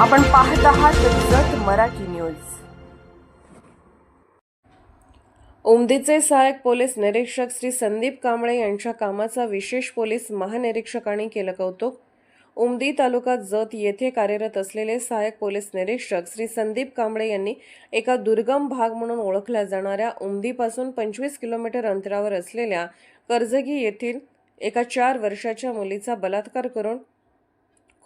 आपण पाहत आहात जत मराठी न्यूज. उमदीचे सहाय्यक पोलीस निरीक्षक श्री संदीप कांबळे यांच्या कामाचा विशेष पोलीस महानिरीक्षकांनी केलं कौतुक. उमदी तालुका जत येथे कार्यरत असलेले सहाय्यक पोलीस निरीक्षक श्री संदीप कांबळे यांनी एका दुर्गम भाग म्हणून ओळखल्या जाणाऱ्या उमदीपासून पंचवीस किलोमीटर अंतरावर असलेल्या कर्जगी येथील एका चार वर्षाच्या मुलीचा बलात्कार करून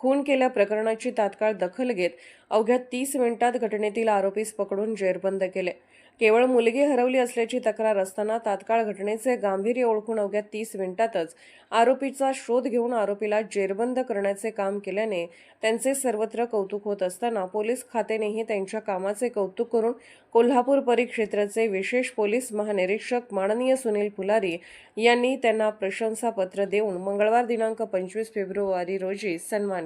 खून केल्या प्रकरणाची तात्काळ दखल घेत अवघ्या तीस मिनिटात घटनेतील आरोपीस पकडून जेरबंद केले. केवळ मुलगी हरवली असल्याची तक्रार असताना तात्काळ घटनेचे गांभीर्य ओळखून अवघ्या तीस मिनिटातच आरोपीचा शोध घेऊन आरोपीला जेरबंद करण्याचे काम केल्याने त्यांचे सर्वत्र कौतुक होत असताना पोलीस खात्यानेही त्यांच्या कामाचे कौतुक करून कोल्हापूर परिक्षेत्राचे विशेष पोलीस महानिरीक्षक माननीय सुनील फुलारी यांनी त्यांना प्रशंसापत्र देऊन मंगळवार दिनांक पंचवीस फेब्रुवारी रोजी सन्मान